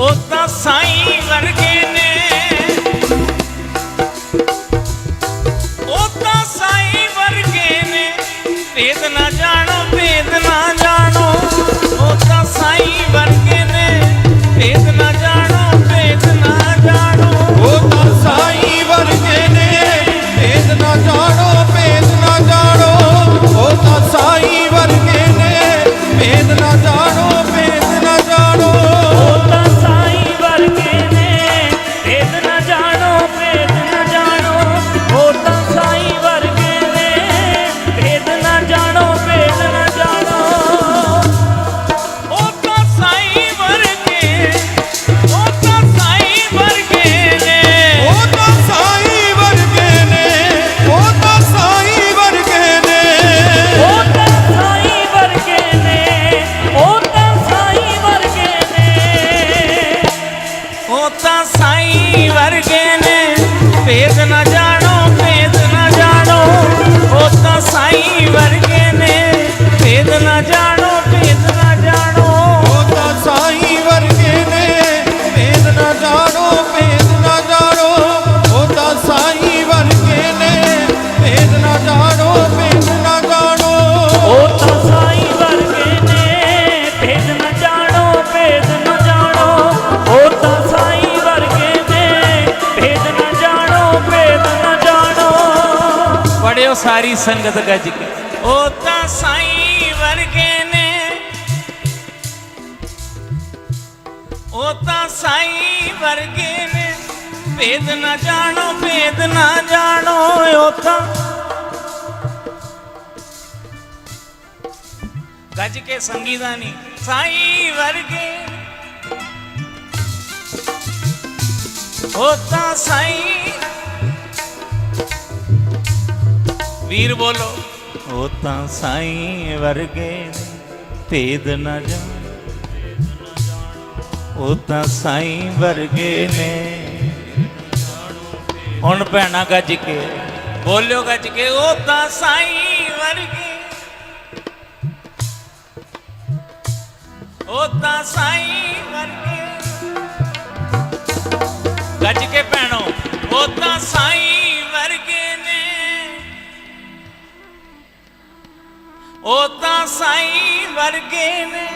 ਉਹ ਤਾਂ ਸਾਈਂ ਵਰਗੇ ਨੇ। ਉਹ ਤਾਂ ਸਾਈਂ ਵਰਗੇ ਨੇ। ਭੇਦ ਨਾ ਜਾਣੋ ਭੇਦ ਪੜਿਓ ਸਾਰੀ ਸੰਗਤ ਗੱਜ ਕੇ। ਉਹ ਤਾਂ ਸਾਈਂ ਵਰਗੇ ਨੇ। ਉਹ ਤਾਂ ਸਾਈਂ ਵਰਗੇ ਨੇ। ਭੇਦ ਨਾ ਜਾਣੋ, ਭੇਦ ਨਾ ਜਾਣੋ ਉਹ ਤਾਂ। ਗੱਜ ਕੇ ਸੰਗੀਤਾ ਨਹੀਂ ਸਾਈਂ ਵਰਗੇ ਉਹ ਤਾਂ ਸਾਈਂ ਵੀਰ ਬੋਲੋ। ਉਹ ਤਾਂ ਸਾਈਂ ਵਰਗੇ ਭੇਦ ਨਾ ਜਾਣ। ਉਹ ਤਾਂ ਸਾਈਂ ਵਰਗੇ ਨੇ। ਹੁਣ ਭੈਣਾ ਗੱਜ ਕੇ। ਬੋਲਿਓ ਗੱਜ ਕੇ ਉਹ ਤਾਂ ਸਾਈਂ ਵਰਗੇ। ਉਹ ਤਾਂ ਸਾਈਂ ਵਰਗੇ। ਗੱਜ ਕੇ ਉਹ ਤਾਂ ਸਾਈਂ ਵਰਗੇ ਨੇ।